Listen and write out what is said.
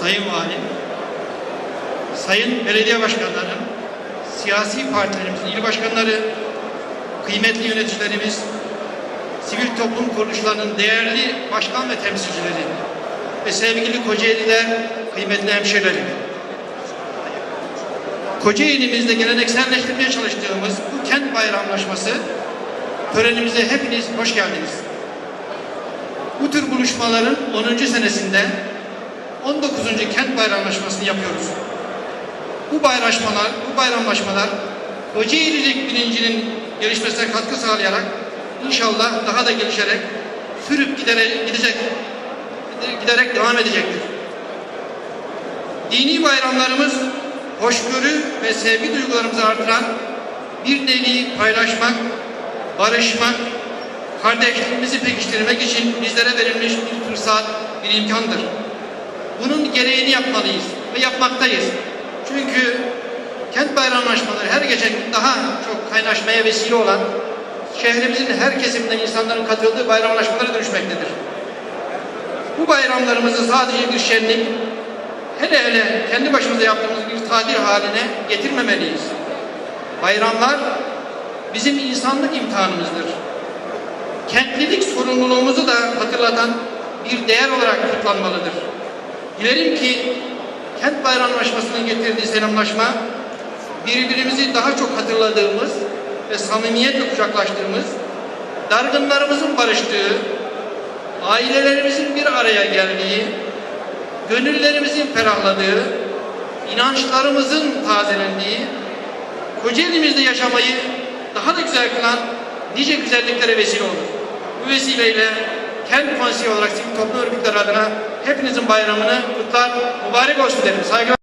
Sayın Valim, Sayın Belediye Başkanları, siyasi partilerimizin il başkanları, kıymetli yöneticilerimiz, sivil toplum kuruluşlarının değerli başkan ve temsilcileri ve sevgili Kocaeli'de kıymetli hemşehrilerim. Kocaeli'mizde gelenekselleştirmeye çalıştığımız bu kent bayramlaşması törenimize hepiniz hoş geldiniz. Bu tür buluşmaların 10. senesinde 19. kent bayramlaşmasını yapıyoruz. Bu bayramlaşmalar, bu bayramlaşmalar Kocaeli'lik bilincinin gelişmesine katkı sağlayarak inşallah daha da gelişerek sürüp giderek, gidecek, giderek devam edecektir. Dini bayramlarımız hoşgörü ve sevgi duygularımızı artıran bir nevi paylaşmak, barışmak, kardeşliğimizi pekiştirmek için bizlere verilmiş bir fırsat, bir imkandır. Bunun gereğini yapmalıyız ve yapmaktayız. Çünkü kent bayramlaşmaları her geçen gün daha çok kaynaşmaya vesile olan şehrimizin her kesiminden insanların katıldığı bayramlaşmalara dönüşmektedir. Bu bayramlarımızı sadece bir şenlik, hele hele kendi başımıza yaptığımız bir tatil haline getirmemeliyiz. Bayramlar bizim insanlık imtihanımızdır. Kentlilik sorumluluğumuzu da hatırlatan bir değer olarak kutlanmalıdır. Dilerim ki kent bayramlaşmasının getirdiği selamlaşma birbirimizi daha çok hatırladığımız ve samimiyetle kucaklaştığımız, dargınlarımızın barıştığı, ailelerimizin bir araya geldiği, gönüllerimizin ferahladığı, inançlarımızın tazelendiği, Kocaeli'mizde yaşamayı daha da güzel kılan nice güzelliklere vesile olur. Bu vesileyle kent konseyi olarak sivil toplum örgütleri adına hepinizin bayramını kutlar, mübarek olsun derim. Saygılar.